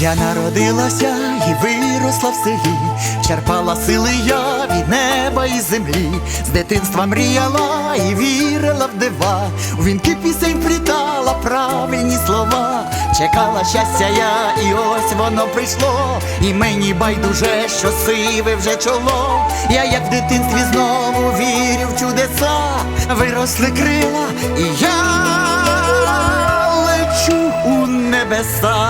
Я народилася і виросла в селі, черпала сили я від неба і землі, з дитинства мріяла і вірила в дива, у вінки пісень плітала правильні слова, чекала щастя я, і ось воно прийшло, і мені байдуже, що сиве вже чоло. Я як в дитинстві знову вірю в чудеса, виросли крила, і я лечу у небеса.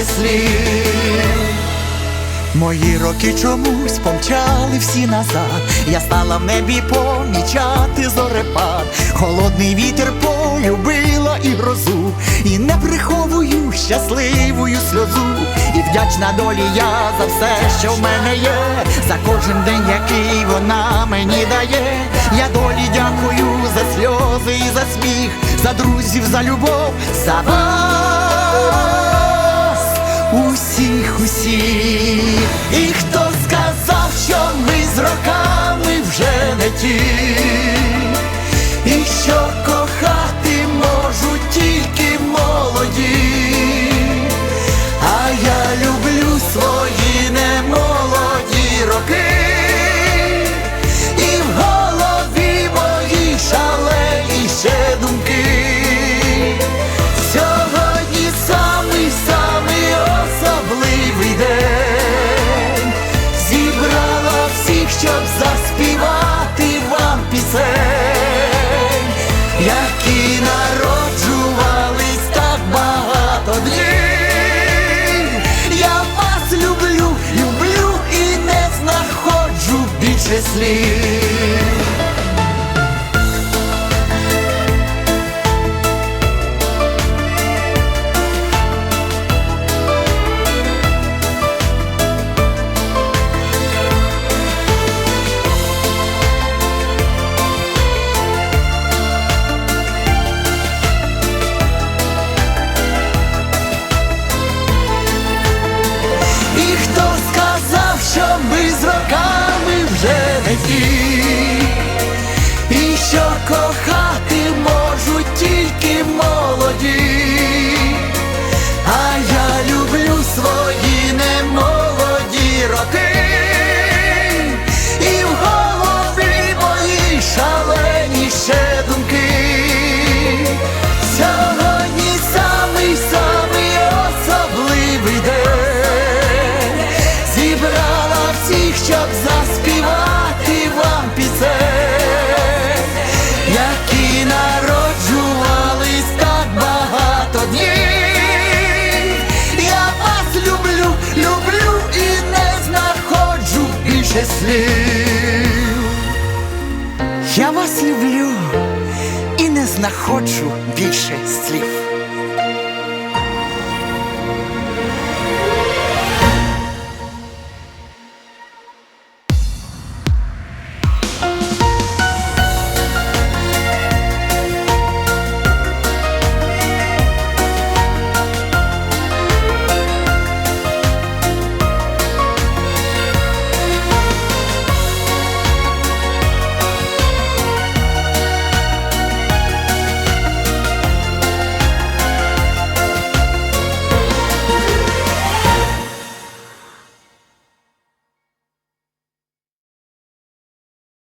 Слів. Мої роки чомусь помчали всі назад. Я стала в небі помічати зорепад. Холодний вітер полюбила і грозу, і не приховую щасливою сльозу. І вдячна долі я за все, що в мене є, за кожен день, який вона мені дає. Я долі дякую за сльози і за сміх, за друзів, за любов, за вас усіх. І хто сказав, що ми з роками вже не ті, і що знаходжу більше вже люблю, і не знаходжу більше слів. Я вас люблю і не знаходжу більше слів.